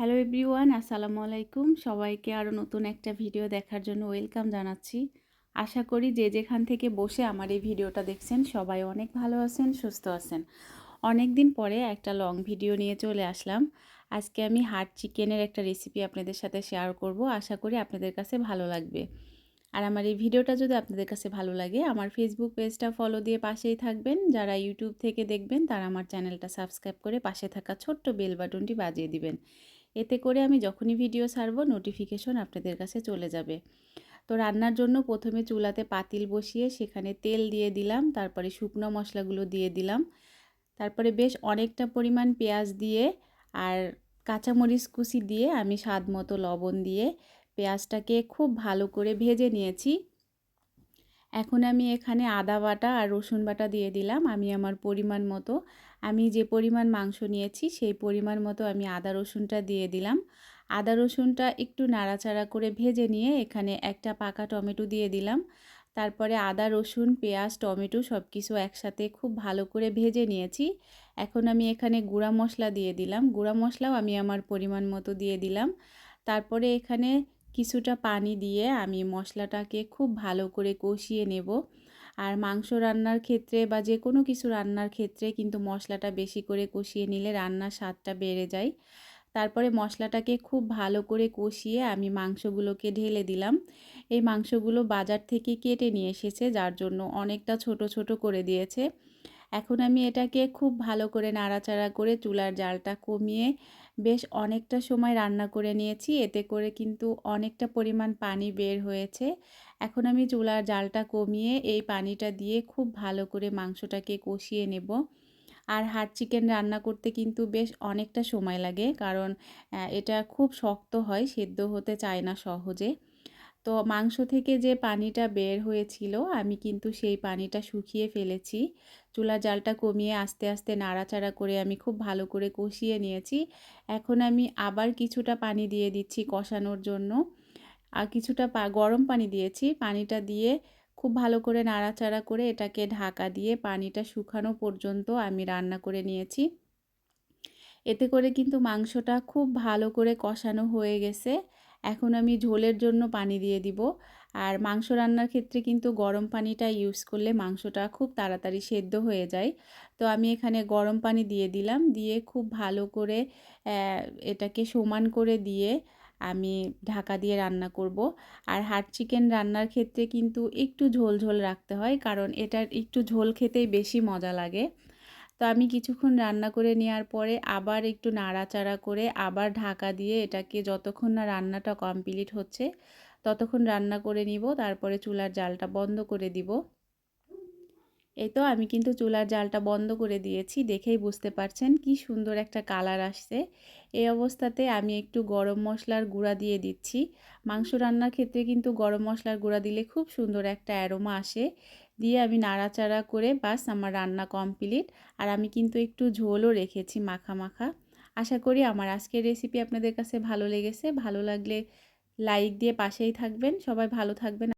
Hello everyone, আসসালামু আলাইকুম। সবাইকে আরও নতুন একটা ভিডিও দেখার জন্য ওয়েলকাম জানাচ্ছি। আশা করি যে যেখান থেকে বসে আমার এই ভিডিওটা দেখছেন, সবাই অনেক ভালো আছেন, সুস্থ আছেন। অনেক দিন পরে একটা লং ভিডিও নিয়ে চলে আসলাম। আজকে আমি হার্ট চিকেনের একটা রেসিপি আপনাদের সাথে শেয়ার করব। আশা করি আপনাদের কাছে ভালো লাগবে। আর আমার এই ভিডিওটা যদি আপনাদের কাছে ভালো লাগে, আমার ফেসবুক পেজটা ফলো দিয়ে পাশেই থাকবেন। যারা ইউটিউব থেকে দেখবেন, তারা আমার চ্যানেলটা সাবস্ক্রাইব করে পাশে থাকা ছোট্ট বেল বাটনটি বাজিয়ে দিবেন। এতে করে আমি যখনই ভিডিও ছাড়বো নোটিফিকেশন আপনাদের কাছে চলে যাবে। তো রান্নার জন্য প্রথমে চুলাতে পাতিল বসিয়ে সেখানে তেল দিয়ে দিলাম, তারপরে শুকনো মশলাগুলো দিয়ে দিলাম। তারপরে বেশ অনেকটা পরিমাণ পেঁয়াজ দিয়ে আর কাঁচামরিচ কুচি দিয়ে আমি স্বাদ মতো লবণ দিয়ে পেঁয়াজটাকে খুব ভালো করে ভেজে নিয়েছি। এখন আমি এখানে আদা বাটা আর রসুন বাটা দিয়ে দিলাম আমি আমার পরিমাণ মতো। আমি যে পরিমাণ মাংস নিয়েছি সেই পরিমাণ মতো আমি আদা রসুনটা দিয়ে দিলাম। আদা রসুনটা একটু নাড়াচাড়া করে ভেজে নিয়ে এখানে একটা পাকা টমেটো দিয়ে দিলাম। তারপরে আদা, রসুন, পেঁয়াজ, টমেটো সব কিছু একসাথে খুব ভালো করে ভেজে নিয়েছি। এখন আমি এখানে গুঁড়া মশলা দিয়ে দিলাম। গুঁড়া মশলাও আমি আমার পরিমাণ মতো দিয়ে দিলাম। তারপরে এখানে কিছুটা পানি দিয়ে আমি মশলাটাকে খুব ভালো করে কষিয়ে নেব। আর মাংস রান্নার ক্ষেত্রে বা যে কোনো কিছু রান্নার ক্ষেত্রে কিন্তু মশলাটা বেশি করে কষিয়ে নিলে রান্নার স্বাদটা বেড়ে যায়। তারপরে মশলাটাকে খুব ভালো করে কষিয়ে আমি মাংসগুলোকে ঢেলে দিলাম। এই মাংসগুলো বাজার থেকে কেটে নিয়ে এসেছে, যার জন্য অনেকটা ছোট ছোট করে দিয়েছে। এখন আমি এটাকে খুব ভালো করে নাড়াচাড়া করে চুলার জালটা কমিয়ে বেশ অনেকটা সময় রান্না করে নিয়েছি। এতে করে কিন্তু অনেকটা পরিমাণ পানি বের হয়েছে। এখন আমি চুলার জালটা কমিয়ে এই পানিটা দিয়ে খুব ভালো করে মাংসটাকে কষিয়ে নেব। আর হাট চিকেন রান্না করতে কিন্তু বেশ অনেকটা সময় লাগে, কারণ এটা খুব শক্ত হয়, সেদ্ধ হতে চায় না সহজে। তো মাংস থেকে যে পানিটা বের হয়েছিল, আমি কিন্তু সেই পানিটা শুকিয়ে ফেলেছি। চুলার জালটা কমিয়ে আস্তে আস্তে নাড়াচাড়া করে আমি খুব ভালো করে কষিয়ে নিয়েছি। এখন আমি আবার কিছুটা পানি দিয়ে দিচ্ছি কষানোর জন্য। আর কিছুটা গরম পানি দিয়েছি। পানিটা দিয়ে খুব ভালো করে নাড়াচাড়া করে এটাকে ঢাকা দিয়ে পানিটা শুকানো পর্যন্ত আমি রান্না করে নিয়েছি। এতে করে কিন্তু মাংসটা খুব ভালো করে কষানো হয়ে গেছে। এখন আমি ঝোলের জন্য পানি দিয়ে দিব। আর মাংস রান্নার ক্ষেত্রে কিন্তু গরম পানিটা ইউজ করলে মাংসটা খুব তাড়াতাড়ি সেদ্ধ হয়ে যায়। তো আমি এখানে গরম পানি দিয়ে দিলাম। দিয়ে খুব ভালো করে এটাকে সমান করে দিয়ে আমি ঢাকা দিয়ে রান্না করব। আর হাট চিকেন রান্নার ক্ষেত্রে কিন্তু একটু ঝোল ঝোল রাখতে হয়। কারণ এটার একটু ঝোল খেতেই বেশি মজা লাগে। তো আমি কিছুক্ষণ রান্না করে নেওয়ার পরে আবার একটু নাড়াচাড়া করে আবার ঢাকা দিয়ে এটাকে যতক্ষণ না রান্নাটা কমপ্লিট হচ্ছে, ততক্ষণ রান্না করে নিব, তারপরে চুলার জালটা বন্ধ করে দিব। এই তো আমি কিন্তু চুলার জালটা বন্ধ করে দিয়েছি, দেখেই বুঝতে পারছেন কি সুন্দর একটা কালার আসছে। এই অবস্থাতে আমি একটু গরম মশলার গুঁড়া দিয়ে দিচ্ছি। মাংস রান্নার ক্ষেত্রে কিন্তু গরম মশলার গুঁড়া দিলে খুব সুন্দর একটা অ্যারোমা আসে। দিয়ে আমি নাড়াচাড়া করে বাস আমার রান্না কমপ্লিট। আর আমি কিন্তু একটু ঝোলও রেখেছি মাখা মাখা। আশা করি আমার আজকের রেসিপি আপনাদের কাছে ভালো লেগেছে। ভালো লাগলে লাইক দিয়ে পাশেই থাকবেন। সবাই ভালো থাকবেন।